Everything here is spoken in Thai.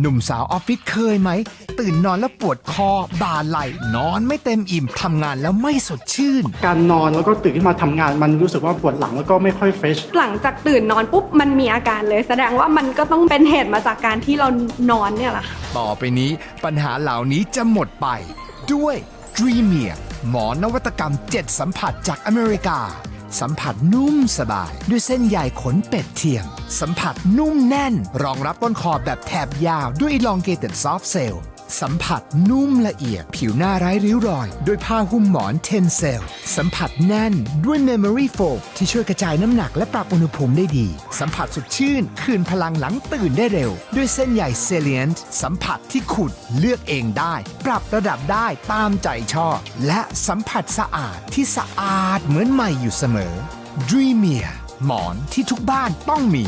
หนุ่มสาวออฟฟิศเคยไหม ตื่นนอนแล้วปวดคอ บ่าไหล่นอนไม่เต็มอิ่มทำงานแล้วไม่สดชื่น การนอนแล้วก็ตื่นขึ้นมาทำงาน มันรู้สึกว่าปวดหลังแล้วก็ไม่ค่อยเฟรชหลังจากตื่นนอนปุ๊บมันมีอาการเลย แสดงว่ามันก็ต้องเป็นเหตุมาจากการที่เรานอนเนี่ยแหละค่ะต่อไปนี้ปัญหาเหล่านี้จะหมดไป ด้วย Dreamier หมอนวัตกรรม 7 สัมผัสจากอเมริกา สัมผัสนุ่มสบาย ด้วยเส้นใยขนเป็ดเทียม สัมผัสนุ่มแน่น รองรับต้นคอแบบแถบยาวด้วย elongated soft cell สัมผัสนุ่มละเอียด ผิวหน้าไร้ริ้วรอยด้วยผ้าหุ้มหมอน10เซลสัมผัสแน่นด้วย memory foam ที่ช่วยกระจายน้ำหนักและปรับอุณหภูมิได้ดี สัมผัสสดชื่น คืนพลังหลังตื่นได้เร็ว ด้วยเส้นใยเซเลียนสัมผัสที่ขุดเลือกเองได้ ปรับระดับได้ตามใจชอบ และสัมผัสสะอาดที่สะอาดเหมือนใหม่อยู่เสมอ Dreamier หมอนที่ทุกบ้านต้องมี